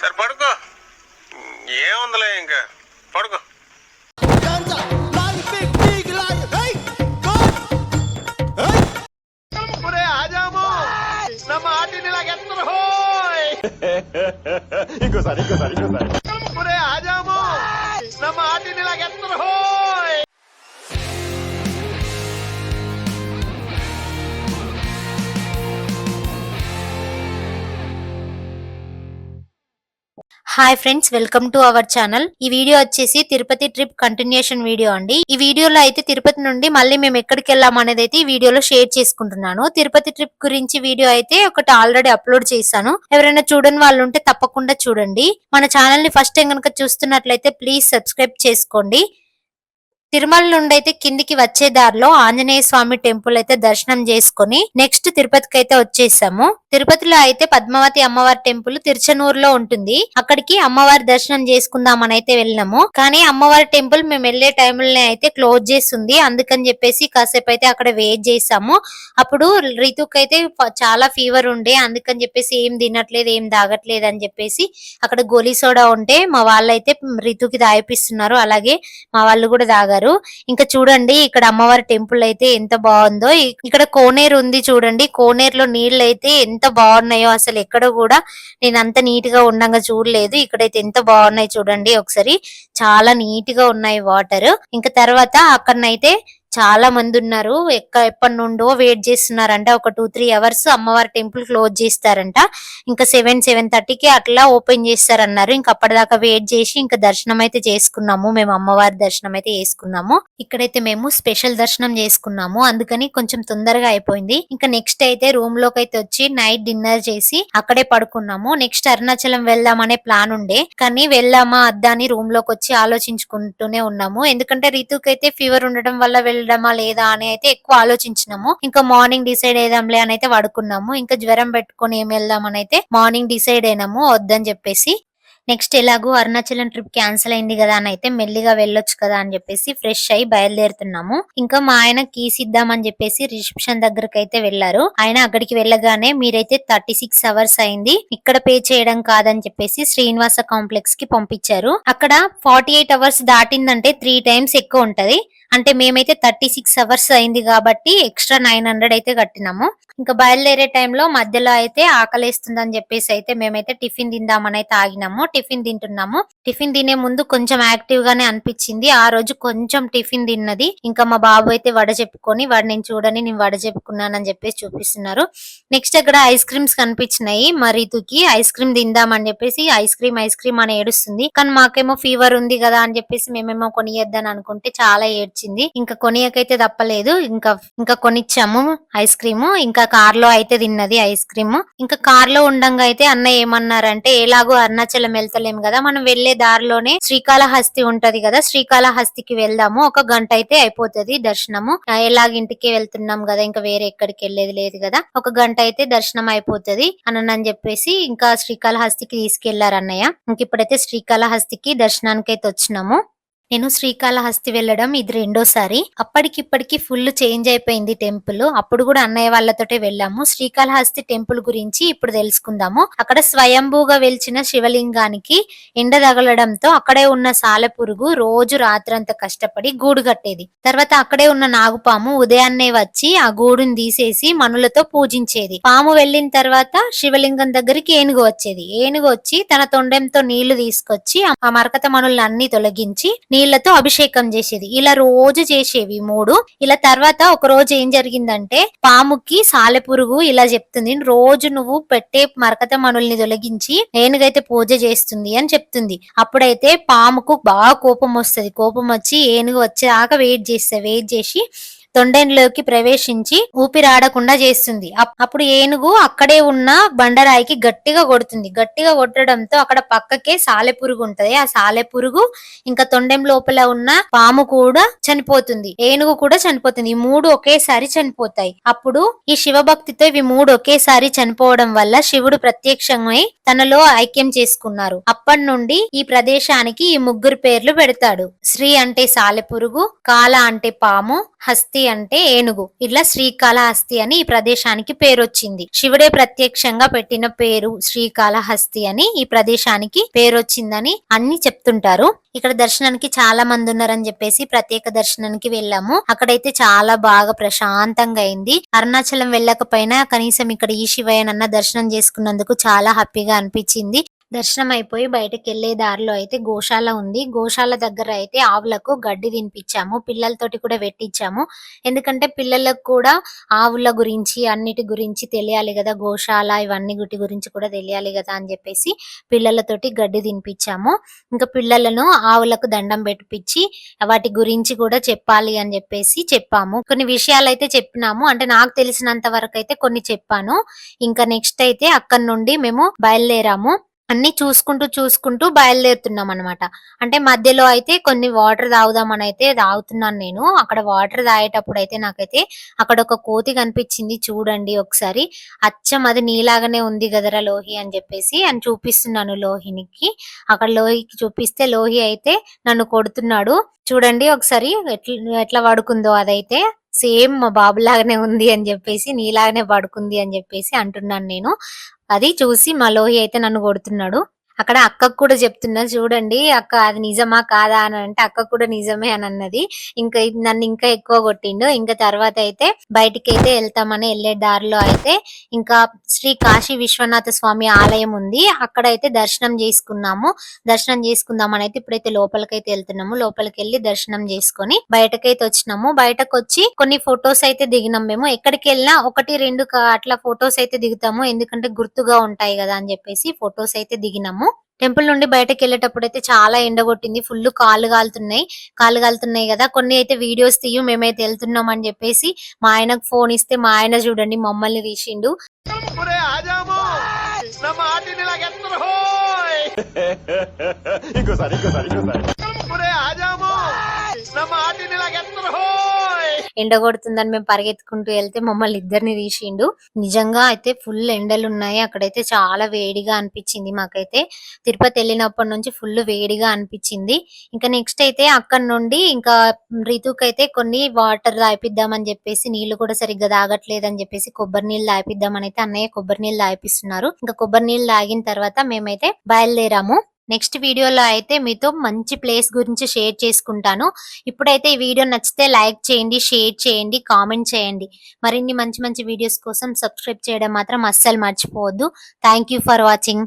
సరే పడుకో. ఏముందిలే ఇంకా? పడుకో. ఇంకోసారి ఇంకోసారి ఇంకోసారి. Hi friends welcome to our channel ఈ వీడియో వచ్చేసి తిరుపతి ట్రిప్ కంటిన్యూషన్ వీడియో అండి. ఈ వీడియోలో అయితే తిరుపతి నుండి మళ్ళీ మేము ఎక్కడికి వెళ్ళాం అనేది అయితే ఈ వీడియోలో షేర్ చేసుకుంటున్నాను. తిరుపతి ట్రిప్ గురించి వీడియో అయితే ఒకటి ఆల్రెడీ అప్లోడ్ చేశాను. ఎవరైనా చూడని వాళ్ళు ఉంటే తప్పకుండా చూడండి. మన ఛానల్ని ఫస్ట్ టైం కనుక చూస్తున్నట్లయితే ప్లీజ్ సబ్స్క్రైబ్ చేసుకోండి. తిరుమల నుండి అయితే కిందికి వచ్చే దారిలో ఆంజనేయ స్వామి టెంపుల్ అయితే దర్శనం చేసుకొని నెక్స్ట్ తిరుపతికి అయితే వచ్చేసాము. తిరుపతిలో అయితే పద్మావతి అమ్మవారి టెంపుల్ తిరుచనూరులో ఉంటుంది. అక్కడికి అమ్మవారి దర్శనం చేసుకుందామని అయితే వెళ్ళినాము. కానీ అమ్మవారి టెంపుల్ మేము వెళ్ళే టైంలోనే అయితే క్లోజ్ చేస్తుంది అందుకని చెప్పేసి కాసేపు అయితే అక్కడ వెయిట్ చేసాము. అప్పుడు రితుక్ అయితే చాలా ఫీవర్ ఉండే. అందుకని చెప్పేసి ఏం తినట్లేదు ఏం తాగట్లేదు అని చెప్పేసి అక్కడ గోలీ సోడా ఉంటే మా వాళ్ళైతే రితుకి తాగిపిస్తున్నారు. అలాగే మా వాళ్ళు కూడా తాగారు. ఇంకా చూడండి ఇక్కడ అమ్మవారి టెంపుల్ అయితే ఎంత బాగుందో. ఇక్కడ కోనేరు ఉంది చూడండి. కోనేరులో నీళ్ళు అయితే ఎంత బాగున్నాయో అసలు ఎక్కడ కూడా నేను అంత నీట్గా ఉండంగా చూడలేదు. ఇక్కడైతే ఎంత బాగున్నాయి చూడండి ఒకసారి. చాలా నీట్గా ఉన్నాయి వాటర్. ఇంకా తర్వాత అక్కడనైతే చాలా మంది ఉన్నారు. ఎక్క ఎప్పటి నుండో వెయిట్ చేస్తున్నారంట. ఒక టూ త్రీ అవర్స్ అమ్మవారి టెంపుల్ క్లోజ్ చేస్తారంట. ఇంకా సెవెన్ సెవెన్ థర్టీకి అట్లా ఓపెన్ చేస్తారన్నారు. ఇంకా అప్పటిదాకా వెయిట్ చేసి ఇంకా దర్శనం అయితే చేసుకున్నాము. మేము అమ్మవారి దర్శనం అయితే చేసుకున్నాము. ఇక్కడైతే మేము స్పెషల్ దర్శనం చేసుకున్నాము. అందుకని కొంచెం తొందరగా అయిపోయింది. ఇంకా నెక్స్ట్ అయితే రూమ్లోకి అయితే వచ్చి నైట్ డిన్నర్ చేసి అక్కడే పడుకున్నాము. నెక్స్ట్ అరుణాచలం వెళ్దామనే ప్లాన్ ఉండే. కానీ వెళ్ళామా అద్దా అని రూమ్లోకి వచ్చి ఆలోచించుకుంటూనే ఉన్నాము. ఎందుకంటే రితుకి అయితే ఫీవర్ ఉండడం వల్ల వెళ్ళడమా లేదా అని అయితే ఎక్కువ ఆలోచించినాము. ఇంకా మార్నింగ్ డిసైడ్ అయిదాంలే అని అయితే పడుకున్నాము. ఇంకా జ్వరం పెట్టుకొని ఏం వెళ్దామని అయితే మార్నింగ్ డిసైడ్ అయినాము. వద్దని చెప్పేసి నెక్స్ట్ ఎలాగో అరుణాచలం ట్రిప్ క్యాన్సిల్ అయింది కదా అని అయితే మెల్లిగా వెళ్ళొచ్చు కదా అని చెప్పేసి ఫ్రెష్ అయి బయలుదేరుతున్నాము. ఇంకా మా ఆయన కీస్ ఇద్దామని చెప్పేసి రిసెప్షన్ దగ్గరకు అయితే వెళ్ళారు ఆయన అక్కడికి వెళ్ళగానే మీరైతే థర్టీ సిక్స్ అవర్స్ అయింది. ఇక్కడ పే చేయడం కాదని చెప్పేసి శ్రీనివాస కాంప్లెక్స్కి పంపించారు. అక్కడ ఫార్టీ ఎయిట్ అవర్స్ దాటిందంటే త్రీ టైమ్స్ ఎక్కువ ఉంటది. అంటే మేమైతే థర్టీ సిక్స్ అవర్స్ అయింది కాబట్టి ఎక్స్ట్రా నైన్ హండ్రెడ్ అయితే కట్టినాము. ఇంకా బయలుదేరే టైంలో మధ్యలో అయితే ఆకలేస్తుందని చెప్పేసి అయితే మేమైతే టిఫిన్ తిందామని అయితే ఆగినాము. టిఫిన్ తింటున్నాము. టిఫిన్ తినే ముందు కొంచెం యాక్టివ్ గానే అనిపించింది. ఆ రోజు కొంచెం టిఫిన్ తిన్నది. ఇంకా మా బాబు అయితే వడ చెప్పుకొని వాడు నేను చూడని నేను వడ చెప్పుకున్నానని చెప్పేసి చూపిస్తున్నారు. నెక్స్ట్ అక్కడ ఐస్ క్రీమ్స్ కనిపించినాయి. మరీతుకి రీతుకి ఐస్ క్రీమ్ తిందామని చెప్పేసి ఐస్ క్రీమ్ ఐస్ క్రీమ్ అని ఏడుస్తుంది. కానీ మాకేమో ఫీవర్ ఉంది కదా అని చెప్పేసి మేమేమో కొనియద్దని అనుకుంటే చాలా వచ్చింది. ఇంకా కొనియకైతే తప్పలేదు. ఇంకా ఇంకా కొనిచ్చాము ఐస్ క్రీమ్. ఇంకా కార్లో అయితే తిన్నది ఐస్ క్రీమ్. ఇంకా కార్లో ఉండంగా అయితే అన్న ఏమన్నారంటే ఎలాగో అరుణాచలం వెళ్తలేము కదా మనం వెళ్ళే దారిలోనే శ్రీకాళహస్తి ఉంటది కదా శ్రీకాళహస్తికి వెళ్దాము. ఒక గంట అయితే అయిపోతది దర్శనము. ఎలాగ ఇంటికి వెళ్తున్నాం కదా ఇంకా వేరే ఎక్కడికి వెళ్ళేది లేదు కదా. ఒక గంట అయితే దర్శనం అయిపోతది అని అని చెప్పేసి ఇంకా శ్రీకాళహస్తికి తీసుకెళ్ళారు అన్నయ్య. ఇంక ఇప్పుడైతే శ్రీకాళహస్తికి దర్శనానికి అయితే వచ్చినాము. నేను శ్రీకాళహస్తి వెళ్ళడం ఇది రెండోసారి. అప్పటికిప్పటికి ఫుల్ చేంజ్ అయిపోయింది టెంపుల్. అప్పుడు కూడా అన్నయ్య వాళ్ళతోటే వెళ్ళాము. శ్రీకాళహస్తి టెంపుల్ గురించి ఇప్పుడు తెలుసుకుందాము. అక్కడ స్వయంభూగా వెలిచిన శివలింగానికి ఎండ తగలడంతో అక్కడే ఉన్న సాలెపురుగు రోజు రాత్రంతా కష్టపడి గూడు కట్టేది. తర్వాత అక్కడే ఉన్న నాగుపాము ఉదయాన్నే వచ్చి ఆ గూడుని తీసేసి మనులతో పూజించేది. పాము వెళ్ళిన తర్వాత శివలింగం దగ్గరికి ఏనుగు వచ్చేది. ఏనుగు వచ్చి తన తొండెంతో నీళ్ళు తీసుకొచ్చి ఆ- ఆ మరకత మనుల్ని అన్ని తొలగించి నీళ్ళతో అభిషేకం చేసేది. ఇలా రోజు చేసేవి మూడు. ఇలా తర్వాత ఒక రోజు ఏం జరిగిందంటే పాముకి సాలెపురుగు ఇలా చెప్తుంది. రోజు నువ్వు పెట్టే మరకత మనుల్ని తొలగించి ఏనుగైతే పూజ చేస్తుంది అని చెప్తుంది. అప్పుడైతే పాముకు బాగా కోపం వస్తది. కోపం వచ్చి ఏనుగు వచ్చేదాకా వెయిట్ చేస్తా వెయిట్ చేసి తొండెంలోకి ప్రవేశించి ఊపిరాడకుండా చేస్తుంది. అప్- అప్పుడు ఏనుగు అక్కడే ఉన్న బండరాయికి గట్టిగా కొడుతుంది. గట్టిగా కొట్టడంతో అక్కడ పక్కకే సాలెపురుగు ఉంటది. ఆ సాలెపురుగు ఇంకా తొండెం లోపల ఉన్న పాము కూడా చనిపోతుంది. ఏనుగు కూడా చనిపోతుంది. ఈ మూడు ఒకేసారి చనిపోతాయి. అప్పుడు ఈ శివభక్తితో ఇవి మూడు ఒకేసారి చనిపోవడం వల్ల శివుడు ప్రత్యక్షమై తనలో ఐక్యం చేసుకున్నారు. అప్పటి నుండి ఈ ప్రదేశానికి ఈ ముగ్గురు పేర్లు పెడతాడు. శ్రీ అంటే సాలెపురుగు కాల అంటే పాము హస్తి అంటే ఏనుగు. ఇట్లా శ్రీకాళహస్తి అని ఈ ప్రదేశానికి పేరు వచ్చింది శివుడే ప్రత్యక్షంగా పెట్టిన పేరు శ్రీకాళహస్తి అని ఈ ప్రదేశానికి పేరు వచ్చిందని అన్ని చెప్తుంటారు. ఇక్కడ దర్శనానికి చాలా మంది ఉన్నారని చెప్పేసి ప్రత్యేక దర్శనానికి వెళ్ళాము. అక్కడైతే చాలా బాగా ప్రశాంతంగా అయింది. అరుణాచలం వెళ్ళకపోయినా కనీసం ఇక్కడ ఈ శివయ్యనన్న దర్శనం చేసుకున్నందుకు చాలా హ్యాపీగా అనిపించింది. దర్శనం అయిపోయి బయటకు వెళ్ళే దారిలో అయితే గోశాల ఉంది. గోశాల దగ్గర అయితే ఆవులకు గడ్డి తినిపించాము. పిల్లలతోటి కూడా పెట్టించాము ఎందుకంటే పిల్లలకు కూడా ఆవుల గురించి అన్నిటి గురించి తెలియాలి కదా. గోశాల ఇవన్నీ గుటి గురించి కూడా తెలియాలి కదా అని చెప్పేసి పిల్లలతోటి గడ్డి తినిపించాము. ఇంకా పిల్లలను ఆవులకు దండం పెట్టిపించి వాటి గురించి కూడా చెప్పాలి అని చెప్పేసి చెప్పాము. కొన్ని విషయాలు అయితే చెప్పినాము. అంటే నాకు తెలిసినంత వరకు అయితే కొన్ని చెప్పాను. ఇంకా నెక్స్ట్ అయితే అక్కడ నుండి మేము బయలుదేరాము. అన్ని చూసుకుంటూ చూసుకుంటూ బయలుదేరుతున్నాం అనమాట అంటే మధ్యలో అయితే కొన్ని వాటర్ తాగుదామని అయితే తాగుతున్నాను నేను. అక్కడ వాటర్ తాగేటప్పుడు అయితే నాకైతే అక్కడ ఒక కోతి కనిపించింది. చూడండి ఒకసారి. అచ్చం అది నీలాగానే ఉంది కదరా లోహి అని చెప్పేసి అని చూపిస్తున్నాను లోహినికి. అక్కడ లోహికి చూపిస్తే లోహి అయితే నన్ను కొడుతున్నాడు. చూడండి ఒకసారి ఎట్లా ఎట్లా పడుకుందో అదైతే. సేమ్ మా బాబు లాగానే ఉంది అని చెప్పేసి నీలాగానే పడుకుంది అని చెప్పేసి అంటున్నాను నేను. అది చూసి మా లోహి అయితే నన్ను కొడుతున్నాడు. అక్కడ అక్కకు కూడా చెప్తున్నా చూడండి అక్క అది నిజమా కాదా అని అంటే అక్క కూడా నిజమే అని అన్నది. ఇంకా నన్ను ఇంకా ఎక్కువ కొట్టిండు. ఇంకా తర్వాత అయితే బయటికి అయితే వెళ్తామని వెళ్ళే దారిలో అయితే ఇంకా శ్రీ కాశీ విశ్వనాథ స్వామి ఆలయం ఉంది. అక్కడ అయితే దర్శనం చేసుకున్నాము. దర్శనం చేసుకుందామని అయితే ఇప్పుడైతే లోపలికైతే వెళ్తున్నాము. లోపలికి వెళ్ళి దర్శనం చేసుకొని బయటకైతే వచ్చినాము. బయటకు వచ్చి కొన్ని ఫొటోస్ అయితే దిగినాం మేము. ఎక్కడికి వెళ్ళినా ఒకటి రెండు అట్లా ఫొటోస్ అయితే దిగుతాము. ఎందుకంటే గుర్తుగా ఉంటాయి కదా అని చెప్పేసి ఫొటోస్ అయితే దిగినాము. టెంపుల్ నుండి బయటకు వెళ్ళేటప్పుడు అయితే చాలా ఎండ కొట్టింది. ఫుల్ కాళ్ళు కాలుతున్నాయి. కాళ్ళు కాలుతున్నాయి కదా. కొన్ని అయితే వీడియోస్ తీయు మేమైతే వెళ్తున్నాం అని చెప్పేసి మా ఆయనకు ఫోన్ ఇస్తే మా ఆయన చూడండి మమ్మల్ని తీసిండు ఇంకోసారి ఇంకోసారి ఇంకోసారి. ఎండ కొడుతుందని మేము పరిగెత్తుకుంటూ వెళ్తే మమ్మల్ని ఇద్దరిని తీసిండు. నిజంగా అయితే ఫుల్ ఎండలు ఉన్నాయి అక్కడైతే చాలా వేడిగా అనిపించింది మాకైతే. తిరుపతి వెళ్ళినప్పటి నుంచి ఫుల్ వేడిగా అనిపించింది. ఇంకా నెక్స్ట్ అయితే అక్కడ నుండి ఇంకా రితుకు అయితే కొన్ని వాటర్ తాగిపిద్దామని చెప్పేసి నీళ్ళు కూడా సరిగ్గా తాగట్లేదు అని చెప్పేసి కొబ్బరి నీళ్ళు తాగిపిద్దామని అయితే అన్నయ్య కొబ్బరి నీళ్ళు తాగిపిస్తున్నారు. ఇంకా కొబ్బరి నీళ్ళు తాగిన తర్వాత మేమైతే బయలుదేరాము. నెక్స్ట్ వీడియోలో అయితే మీతో మంచి ప్లేస్ గురించి షేర్ చేసుకుంటాను. ఇప్పుడైతే ఈ వీడియో నచ్చితే లైక్ చేయండి షేర్ చేయండి కామెంట్ చేయండి. మరిన్ని మంచి మంచి వీడియోస్ కోసం సబ్స్క్రైబ్ చేయడం మాత్రం అస్సలు మర్చిపోవద్దు. Thank for watching.